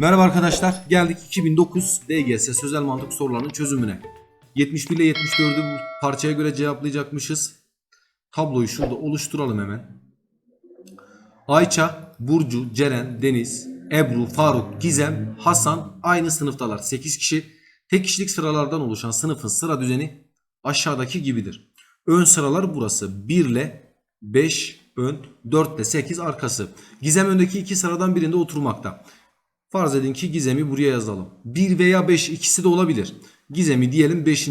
Merhaba arkadaşlar. Geldik 2009 DGS sözel mantık sorularının çözümüne. 71 ile 74'ü bu parçaya göre cevaplayacakmışız. Tabloyu şurada oluşturalım hemen. Ayça, Burcu, Ceren, Deniz, Ebru, Faruk, Gizem, Hasan aynı sınıftalar. 8 kişi. Tek kişilik sıralardan oluşan sınıfın sıra düzeni aşağıdaki gibidir. Ön sıralar burası. 1 ile 5 ön, 4 ile 8 arkası. Gizem öndeki iki sıradan birinde oturmakta. Farz edin ki Gizem'i buraya yazalım. 1 veya 5 ikisi de olabilir. Gizem'i diyelim 5.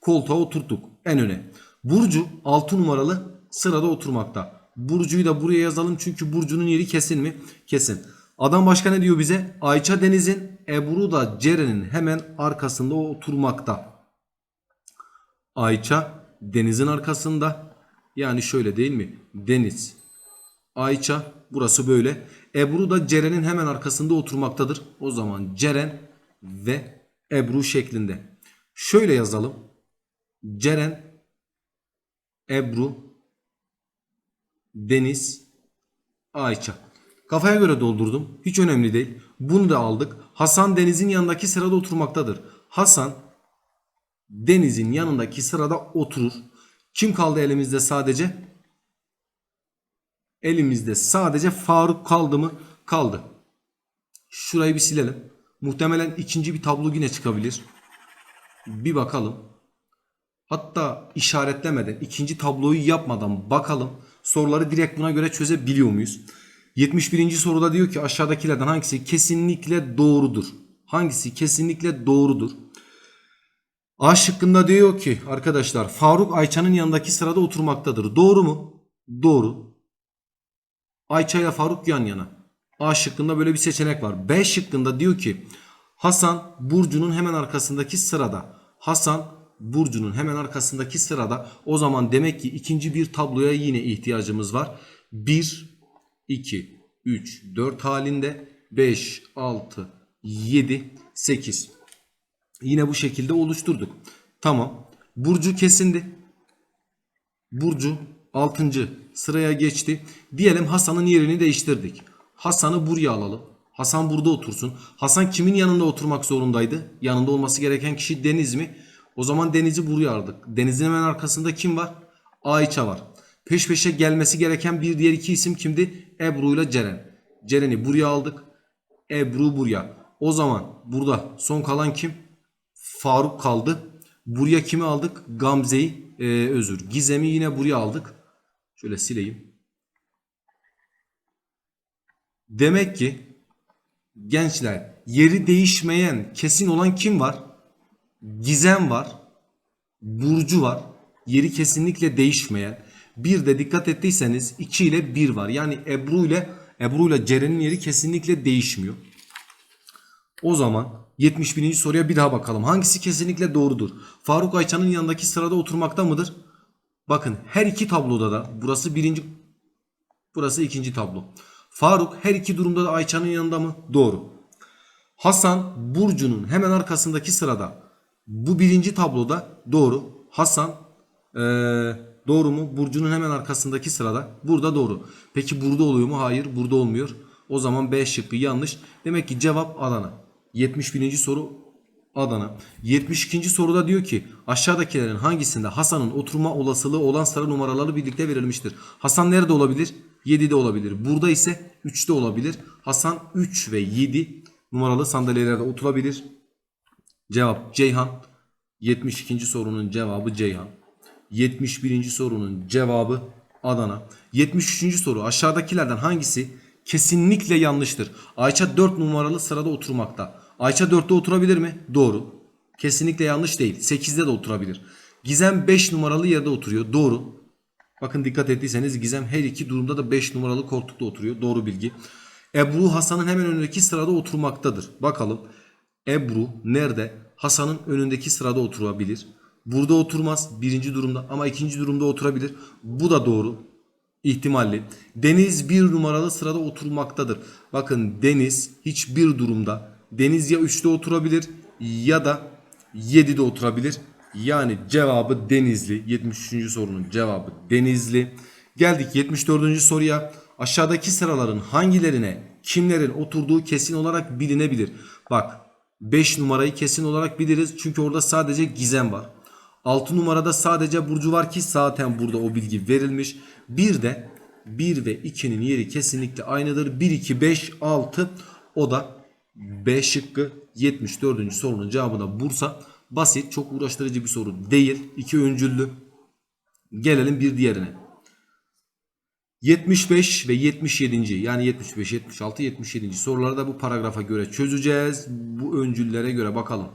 koltuğa oturttuk en öne. Burcu 6 numaralı sırada oturmakta. Burcu'yu da buraya yazalım çünkü Burcu'nun yeri kesin mi? Kesin. Adam başka ne diyor bize? Ayça Deniz'in Ebru da Ceren'in hemen arkasında oturmakta. Ayça Deniz'in arkasında. Yani şöyle değil mi? Deniz, Ayça burası böyle. Ebru da Ceren'in hemen arkasında oturmaktadır. O zaman Ceren ve Ebru şeklinde. Şöyle yazalım. Ceren, Ebru, Deniz, Ayça. Kafaya göre doldurdum. Hiç önemli değil. Bunu da aldık. Hasan Deniz'in yanındaki sırada oturmaktadır. Hasan Deniz'in yanındaki sırada oturur. Kim kaldı elimizde sadece? Elimizde sadece Faruk kaldı mı? Kaldı. Şurayı bir silelim. Muhtemelen ikinci bir tablo yine çıkabilir. Bir bakalım. Hatta işaretlemeden, ikinci tabloyu yapmadan bakalım. Soruları direkt buna göre çözebiliyor muyuz? 71. soruda diyor ki aşağıdakilerden hangisi kesinlikle doğrudur? Hangisi kesinlikle doğrudur? A şıkkında diyor ki arkadaşlar Faruk Ayça'nın yanındaki sırada oturmaktadır. Doğru mu? Doğru. Ayça ile Faruk yan yana. A şıkkında böyle bir seçenek var. B şıkkında diyor ki Hasan Burcu'nun hemen arkasındaki sırada. Hasan Burcu'nun hemen arkasındaki sırada. O zaman demek ki ikinci bir tabloya yine ihtiyacımız var. 1, 2, 3, 4 halinde 5, 6, 7, 8. Yine bu şekilde oluşturduk. Tamam. Burcu kesindi. Burcu 6. sıraya geçti. Diyelim Hasan'ın yerini değiştirdik. Hasan'ı buraya alalım. Hasan burada otursun. Hasan kimin yanında oturmak zorundaydı? Yanında olması gereken kişi Deniz mi? O zaman Deniz'i buraya aldık. Deniz'in hemen arkasında kim var? Ayça var. Peş peşe gelmesi gereken bir diğer iki isim kimdi? Ebru ile Ceren. Ceren'i buraya aldık. Ebru buraya. O zaman burada son kalan kim? Faruk kaldı. Buraya kimi aldık? Gamze'yi e, özür. Gizem'i yine buraya aldık. Şöyle sileyim. Demek ki gençler yeri değişmeyen kesin olan kim var? Gizem var. Burcu var. Yeri kesinlikle değişmeyen. Bir de dikkat ettiyseniz 2 ile 1 var. Yani Ebru ile Ebru ile Ceren'in yeri kesinlikle değişmiyor. O zaman 71. soruya bir daha bakalım. Hangisi kesinlikle doğrudur? Faruk Ayça'nın yanındaki sırada oturmakta mıdır? Bakın her iki tabloda da burası birinci burası ikinci tablo. Faruk her iki durumda da Ayça'nın yanında mı? Doğru. Hasan Burcu'nun hemen arkasındaki sırada. Bu birinci tabloda doğru. Hasan eee, doğru mu? Burcu'nun hemen arkasındaki sırada. Burada doğru. Peki burada oluyor mu? Hayır burada olmuyor. O zaman B şıkkı yanlış. Demek ki cevap Adana. 71. soru Adana. 72. soruda diyor ki aşağıdakilerin hangisinde Hasan'ın oturma olasılığı olan sarı numaraları birlikte verilmiştir. Hasan nerede olabilir? 7'de olabilir. Burada ise 3'te olabilir. Hasan 3 ve 7 numaralı sandalyelerde oturabilir. Cevap Ceyhan. 72. sorunun cevabı Ceyhan. 71. sorunun cevabı Adana. 73. soru aşağıdakilerden hangisi kesinlikle yanlıştır? Ayça 4 numaralı sırada oturmakta. Ayça 4'te oturabilir mi? Doğru. Kesinlikle yanlış değil. 8'de de oturabilir. Gizem 5 numaralı yerde oturuyor. Doğru. Bakın dikkat ettiyseniz Gizem her iki durumda da 5 numaralı koltukta oturuyor. Doğru bilgi. Ebru Hasan'ın hemen önündeki sırada oturmaktadır. Bakalım. Ebru nerede? Hasan'ın önündeki sırada oturabilir. Burada oturmaz birinci durumda ama ikinci durumda oturabilir. Bu da doğru. İhtimalli. Deniz bir numaralı sırada oturmaktadır. Bakın Deniz hiçbir durumda Deniz ya 3'te oturabilir ya da 7'de oturabilir. Yani cevabı Denizli. 73. sorunun cevabı Denizli. Geldik 74. soruya. Aşağıdaki sıraların hangilerine kimlerin oturduğu kesin olarak bilinebilir. Bak 5 numarayı kesin olarak biliriz çünkü orada sadece gizem var. 6 numarada sadece burcu var ki zaten burada o bilgi verilmiş. Bir de 1 ve 2'nin yeri kesinlikle aynıdır. 1, 2, 5, 6 o da B şıkkı 74. sorunun cevabı da Bursa. Basit çok uğraştırıcı bir soru değil. İki öncüllü. Gelelim bir diğerine. 75 ve 77. yani 75, 76, 77. soruları da bu paragrafa göre çözeceğiz. Bu öncüllere göre bakalım.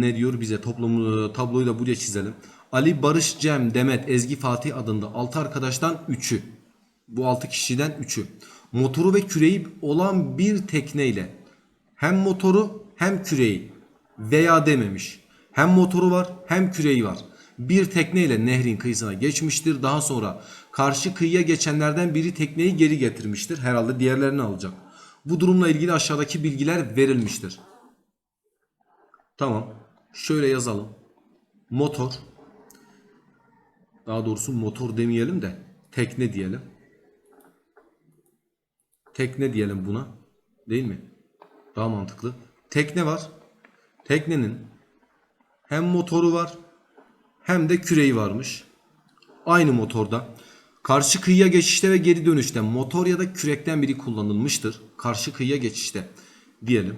Ne diyor bize toplumu tabloyu da buraya çizelim. Ali, Barış, Cem, Demet, Ezgi, Fatih adında 6 arkadaştan 3'ü. Bu 6 kişiden 3'ü. Motoru ve küreği olan bir tekneyle hem motoru hem küreği veya dememiş. Hem motoru var hem küreği var. Bir tekneyle nehrin kıyısına geçmiştir. Daha sonra karşı kıyıya geçenlerden biri tekneyi geri getirmiştir. Herhalde diğerlerini alacak. Bu durumla ilgili aşağıdaki bilgiler verilmiştir. Tamam. Şöyle yazalım. Motor. Daha doğrusu motor demeyelim de tekne diyelim. Tekne diyelim buna. Değil mi? Daha mantıklı. Tekne var. Teknenin hem motoru var hem de küreği varmış. Aynı motorda. Karşı kıyıya geçişte ve geri dönüşte motor ya da kürekten biri kullanılmıştır. Karşı kıyıya geçişte diyelim.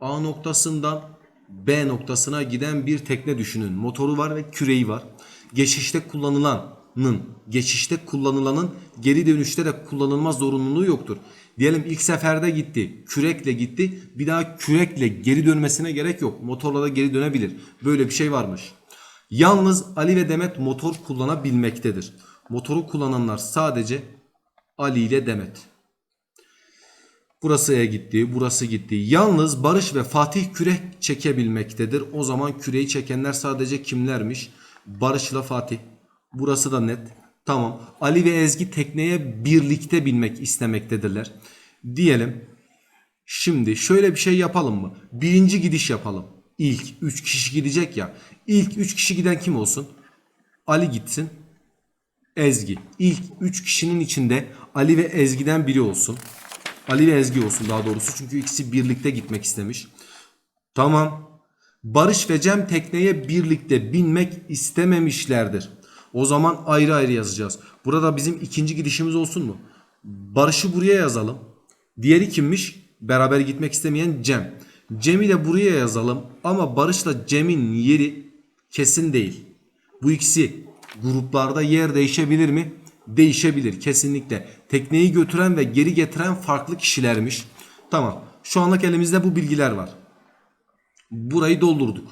A noktasından B noktasına giden bir tekne düşünün. Motoru var ve küreği var. Geçişte kullanılanın, geçişte kullanılanın geri dönüşte de kullanılma zorunluluğu yoktur. Diyelim ilk seferde gitti, kürekle gitti. Bir daha kürekle geri dönmesine gerek yok. Motorla da geri dönebilir. Böyle bir şey varmış. Yalnız Ali ve Demet motor kullanabilmektedir. Motoru kullananlar sadece Ali ile Demet. Burasıya gitti, burası gitti. Yalnız Barış ve Fatih kürek çekebilmektedir. O zaman küreği çekenler sadece kimlermiş? Barış'la Fatih. Burası da net. Tamam. Ali ve Ezgi tekneye birlikte binmek istemektedirler. Diyelim. Şimdi şöyle bir şey yapalım mı? Birinci gidiş yapalım. İlk 3 kişi gidecek ya. İlk 3 kişi giden kim olsun? Ali gitsin. Ezgi. İlk 3 kişinin içinde Ali ve Ezgi'den biri olsun. Ali ve Ezgi olsun daha doğrusu. Çünkü ikisi birlikte gitmek istemiş. Tamam. Barış ve Cem tekneye birlikte binmek istememişlerdir. O zaman ayrı ayrı yazacağız. Burada bizim ikinci gidişimiz olsun mu? Barış'ı buraya yazalım. Diğeri kimmiş? Beraber gitmek istemeyen Cem. Cem'i de buraya yazalım. Ama Barış'la Cem'in yeri kesin değil. Bu ikisi gruplarda yer değişebilir mi? Değişebilir kesinlikle. Tekneyi götüren ve geri getiren farklı kişilermiş. Tamam. Şu anlık elimizde bu bilgiler var. Burayı doldurduk.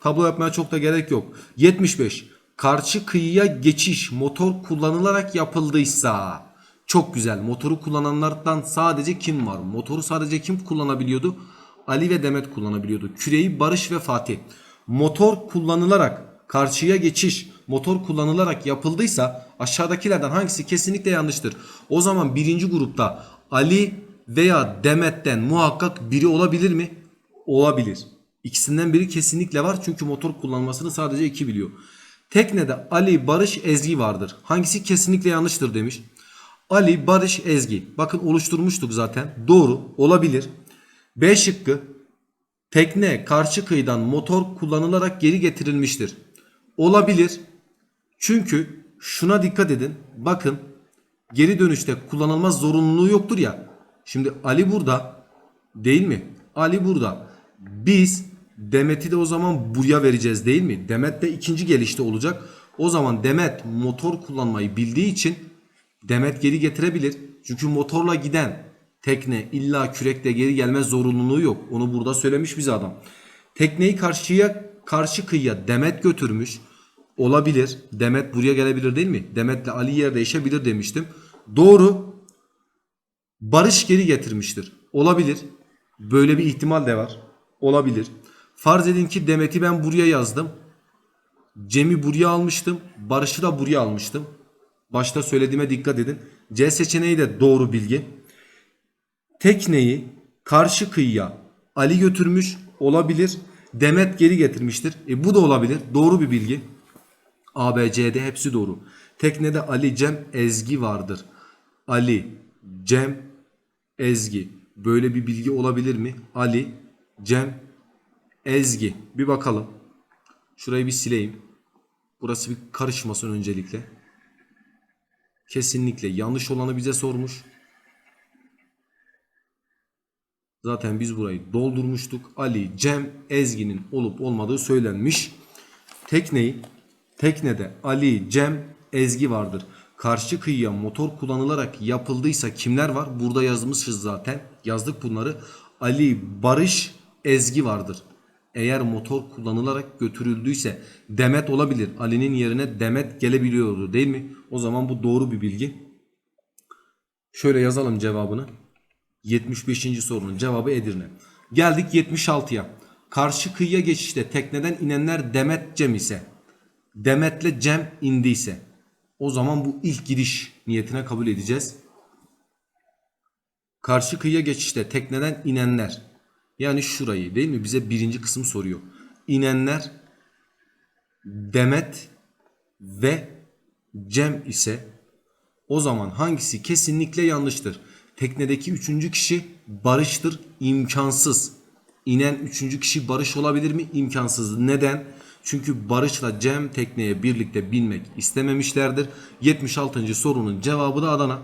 Tablo yapmaya çok da gerek yok. 75. Karşı kıyıya geçiş motor kullanılarak yapıldıysa. Çok güzel. Motoru kullananlardan sadece kim var? Motoru sadece kim kullanabiliyordu? Ali ve Demet kullanabiliyordu. Küreği Barış ve Fatih. Motor kullanılarak karşıya geçiş motor kullanılarak yapıldıysa aşağıdakilerden hangisi kesinlikle yanlıştır? O zaman birinci grupta Ali veya Demet'ten muhakkak biri olabilir mi? Olabilir. İkisinden biri kesinlikle var çünkü motor kullanmasını sadece iki biliyor. Teknede Ali, Barış, Ezgi vardır. Hangisi kesinlikle yanlıştır demiş. Ali, Barış, Ezgi. Bakın oluşturmuştuk zaten. Doğru olabilir. B şıkkı tekne karşı kıyıdan motor kullanılarak geri getirilmiştir. Olabilir. Çünkü şuna dikkat edin. Bakın geri dönüşte kullanılma zorunluluğu yoktur ya. Şimdi Ali burada değil mi? Ali burada. Biz Demet'i de o zaman buraya vereceğiz değil mi? Demet de ikinci gelişte olacak. O zaman Demet motor kullanmayı bildiği için Demet geri getirebilir. Çünkü motorla giden tekne illa kürekle geri gelme zorunluluğu yok. Onu burada söylemiş bize adam. Tekneyi karşıya karşı kıyıya Demet götürmüş. Olabilir. Demet buraya gelebilir değil mi? Demet'le Ali yer değişebilir demiştim. Doğru. Barış geri getirmiştir. Olabilir. Böyle bir ihtimal de var. Olabilir. Farz edin ki Demet'i ben buraya yazdım. Cem'i buraya almıştım. Barış'ı da buraya almıştım. Başta söylediğime dikkat edin. C seçeneği de doğru bilgi. Tekneyi karşı kıyıya Ali götürmüş olabilir. Demet geri getirmiştir. E bu da olabilir. Doğru bir bilgi. A, B, C'de hepsi doğru. Teknede Ali, Cem, Ezgi vardır. Ali, Cem, Ezgi. Böyle bir bilgi olabilir mi? Ali, Cem, Ezgi. Bir bakalım. Şurayı bir sileyim. Burası bir karışmasın öncelikle. Kesinlikle yanlış olanı bize sormuş. Zaten biz burayı doldurmuştuk. Ali, Cem, Ezgi'nin olup olmadığı söylenmiş. Tekneyi, teknede Ali, Cem, Ezgi vardır. Karşı kıyıya motor kullanılarak yapıldıysa kimler var? Burada yazmışız zaten. Yazdık bunları. Ali, Barış, Ezgi vardır. Eğer motor kullanılarak götürüldüyse Demet olabilir. Ali'nin yerine Demet gelebiliyordu değil mi? O zaman bu doğru bir bilgi. Şöyle yazalım cevabını. 75. sorunun cevabı Edirne. Geldik 76'ya. Karşı kıyıya geçişte tekneden inenler Demet Cem ise Demet'le Cem indiyse o zaman bu ilk giriş niyetine kabul edeceğiz. Karşı kıyıya geçişte tekneden inenler yani şurayı değil mi bize birinci kısım soruyor. İnenler Demet ve Cem ise o zaman hangisi kesinlikle yanlıştır? Teknedeki üçüncü kişi Barış'tır. imkansız. İnen üçüncü kişi Barış olabilir mi? İmkansız. Neden? Çünkü Barış'la Cem tekneye birlikte binmek istememişlerdir. 76. sorunun cevabı da Adana.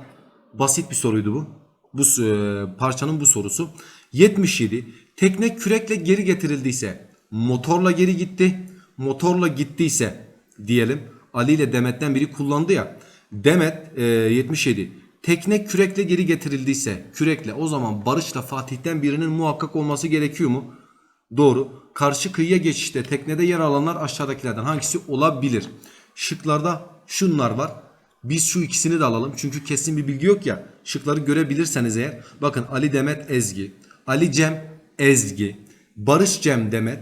Basit bir soruydu bu. Bu e, parçanın bu sorusu. 77. Tekne kürekle geri getirildiyse motorla geri gitti. Motorla gittiyse diyelim Ali ile Demet'ten biri kullandı ya. Demet e, 77. Tekne kürekle geri getirildiyse kürekle o zaman Barış'la Fatih'ten birinin muhakkak olması gerekiyor mu? Doğru. Karşı kıyıya geçişte teknede yer alanlar aşağıdakilerden hangisi olabilir? Şıklarda şunlar var. Biz şu ikisini de alalım. Çünkü kesin bir bilgi yok ya. Şıkları görebilirseniz eğer. Bakın Ali Demet Ezgi. Ali Cem Ezgi. Barış Cem Demet.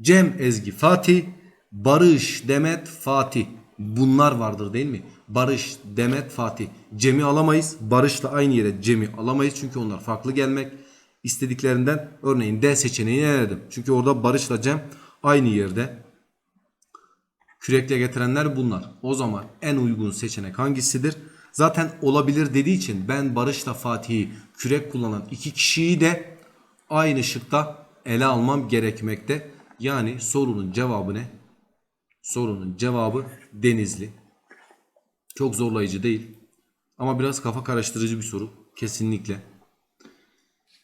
Cem Ezgi Fatih. Barış Demet Fatih. Bunlar vardır değil mi? Barış, Demet, Fatih. Cem'i alamayız. Barış'la aynı yere Cem'i alamayız. Çünkü onlar farklı gelmek istediklerinden. Örneğin D seçeneğini eledim. Çünkü orada Barış'la Cem aynı yerde. Kürekle getirenler bunlar. O zaman en uygun seçenek hangisidir? Zaten olabilir dediği için ben Barış'la Fatih'i kürek kullanan iki kişiyi de aynı şıkta ele almam gerekmekte. Yani sorunun cevabı ne? Sorunun cevabı Denizli. Çok zorlayıcı değil. Ama biraz kafa karıştırıcı bir soru. Kesinlikle.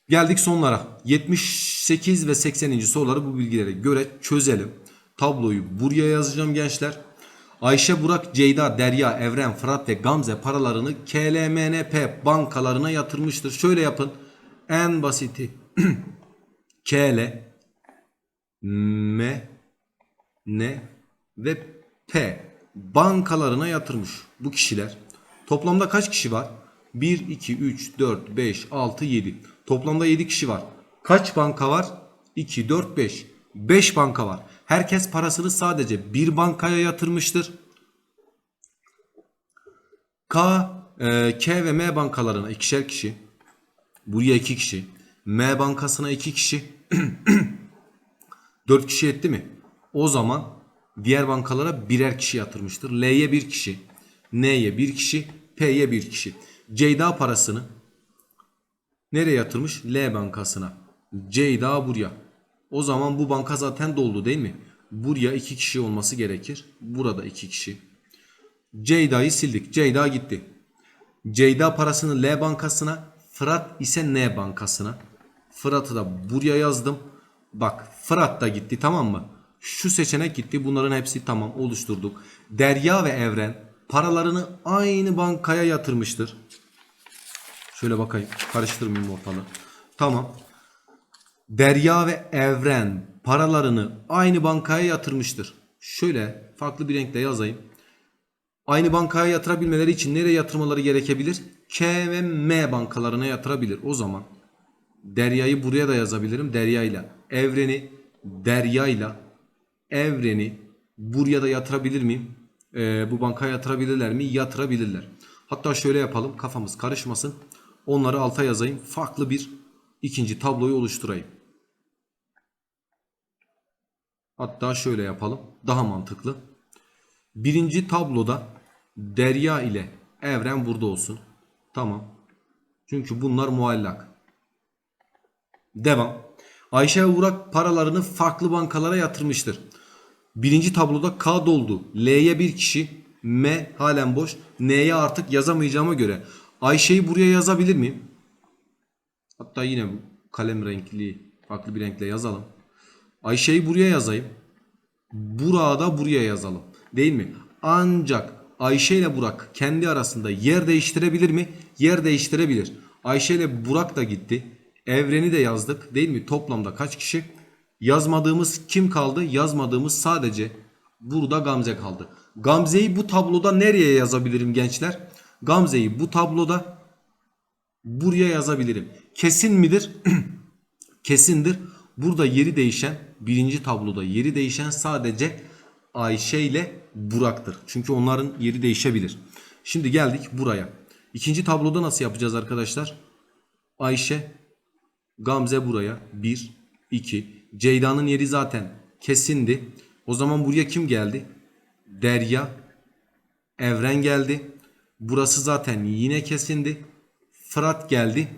Geldik sonlara. 78 ve 80. soruları bu bilgilere göre çözelim. Tabloyu buraya yazacağım gençler. Ayşe, Burak, Ceyda, Derya, Evren, Fırat ve Gamze paralarını KLMNP bankalarına yatırmıştır. Şöyle yapın. En basiti. KL M N ve P bankalarına yatırmış bu kişiler. Toplamda kaç kişi var? 1, 2, 3, 4, 5, 6, 7. Toplamda 7 kişi var. Kaç banka var? 2, 4, 5. 5 banka var. Herkes parasını sadece bir bankaya yatırmıştır. K, e, K ve M bankalarına ikişer kişi. Buraya 2 kişi. M bankasına 2 kişi. 4 kişi etti mi? O zaman diğer bankalara birer kişi yatırmıştır. L'ye bir kişi, N'ye bir kişi, P'ye bir kişi. Ceyda parasını nereye yatırmış? L bankasına. Ceyda buraya. O zaman bu banka zaten doldu değil mi? Buraya iki kişi olması gerekir. Burada iki kişi. Ceyda'yı sildik. Ceyda gitti. Ceyda parasını L bankasına, Fırat ise N bankasına. Fırat'ı da buraya yazdım. Bak Fırat da gitti tamam mı? Şu seçenek gitti. Bunların hepsi tamam oluşturduk. Derya ve Evren paralarını aynı bankaya yatırmıştır. Şöyle bakayım. Karıştırmayayım ortalığı. Tamam. Derya ve Evren paralarını aynı bankaya yatırmıştır. Şöyle farklı bir renkle yazayım. Aynı bankaya yatırabilmeleri için nereye yatırmaları gerekebilir? K ve M bankalarına yatırabilir. O zaman Derya'yı buraya da yazabilirim. Derya ile Evren'i Derya ile Evren'i buraya da yatırabilir miyim? Ee, bu bankaya yatırabilirler mi? Yatırabilirler. Hatta şöyle yapalım kafamız karışmasın. Onları alta yazayım. Farklı bir ikinci tabloyu oluşturayım. Hatta şöyle yapalım. Daha mantıklı. Birinci tabloda Derya ile Evren burada olsun. Tamam. Çünkü bunlar muallak. Devam. Ayşe Burak paralarını farklı bankalara yatırmıştır. Birinci tabloda K doldu. L'ye bir kişi. M halen boş. N'ye artık yazamayacağıma göre Ayşe'yi buraya yazabilir miyim? Hatta yine bu kalem renkli farklı bir renkle yazalım. Ayşe'yi buraya yazayım. Burak'ı da buraya yazalım. Değil mi? Ancak Ayşe ile Burak kendi arasında yer değiştirebilir mi? Yer değiştirebilir. Ayşe ile Burak da gitti. Evreni de yazdık. Değil mi? Toplamda kaç kişi? Yazmadığımız kim kaldı? Yazmadığımız sadece burada Gamze kaldı. Gamze'yi bu tabloda nereye yazabilirim gençler? Gamze'yi bu tabloda buraya yazabilirim. Kesin midir? Kesindir. Burada yeri değişen birinci tabloda yeri değişen sadece Ayşe ile Burak'tır. Çünkü onların yeri değişebilir. Şimdi geldik buraya. İkinci tabloda nasıl yapacağız arkadaşlar? Ayşe, Gamze buraya 1, 2. Ceyda'nın yeri zaten kesindi. O zaman buraya kim geldi? Derya, Evren geldi. Burası zaten yine kesindi. Fırat geldi.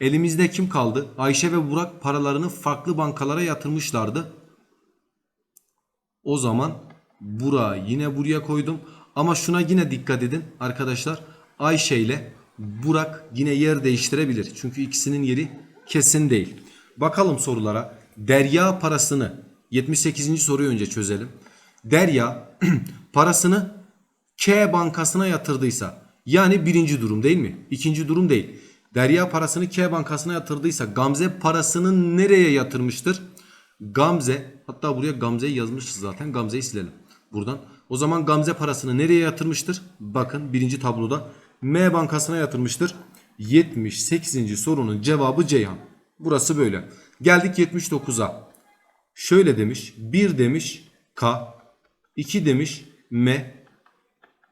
Elimizde kim kaldı? Ayşe ve Burak paralarını farklı bankalara yatırmışlardı. O zaman Burak'ı yine buraya koydum. Ama şuna yine dikkat edin arkadaşlar. Ayşe ile Burak yine yer değiştirebilir. Çünkü ikisinin yeri kesin değil. Bakalım sorulara. Derya parasını 78. soruyu önce çözelim. Derya parasını K bankasına yatırdıysa yani birinci durum değil mi? İkinci durum değil. Derya parasını K bankasına yatırdıysa Gamze parasını nereye yatırmıştır? Gamze hatta buraya Gamze'yi yazmışız zaten. Gamze'yi silelim buradan. O zaman Gamze parasını nereye yatırmıştır? Bakın birinci tabloda M bankasına yatırmıştır. 78. sorunun cevabı Ceyhan. Burası böyle. Geldik 79'a. Şöyle demiş. 1 demiş K. 2 demiş M.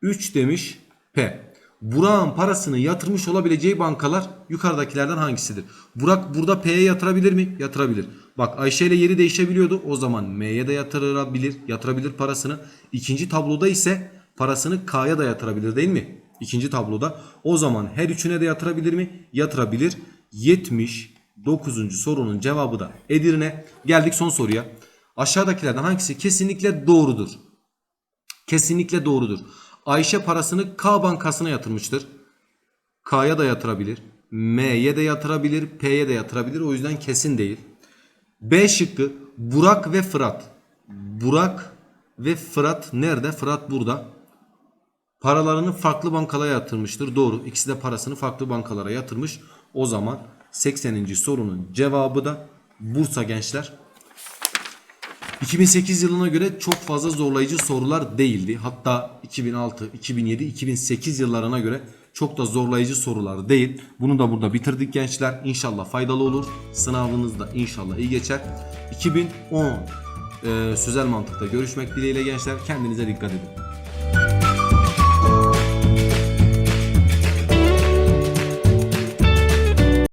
3 demiş P. Burak'ın parasını yatırmış olabileceği bankalar yukarıdakilerden hangisidir? Burak burada P'ye yatırabilir mi? Yatırabilir. Bak Ayşe ile yeri değişebiliyordu. O zaman M'ye de yatırabilir. Yatırabilir parasını. İkinci tabloda ise parasını K'ya da yatırabilir değil mi? İkinci tabloda. O zaman her üçüne de yatırabilir mi? Yatırabilir. 79. sorunun cevabı da Edirne. Geldik son soruya. Aşağıdakilerden hangisi kesinlikle doğrudur? Kesinlikle doğrudur. Ayşe parasını K bankasına yatırmıştır. K'ya da yatırabilir. M'ye de yatırabilir. P'ye de yatırabilir. O yüzden kesin değil. B şıkkı Burak ve Fırat. Burak ve Fırat nerede? Fırat burada. Paralarını farklı bankalara yatırmıştır. Doğru. İkisi de parasını farklı bankalara yatırmış. O zaman 80. sorunun cevabı da Bursa gençler. 2008 yılına göre çok fazla zorlayıcı sorular değildi. Hatta 2006, 2007, 2008 yıllarına göre çok da zorlayıcı sorular değil. Bunu da burada bitirdik gençler. İnşallah faydalı olur. Sınavınız da inşallah iyi geçer. 2010 e, sözel mantıkta görüşmek dileğiyle gençler. Kendinize dikkat edin.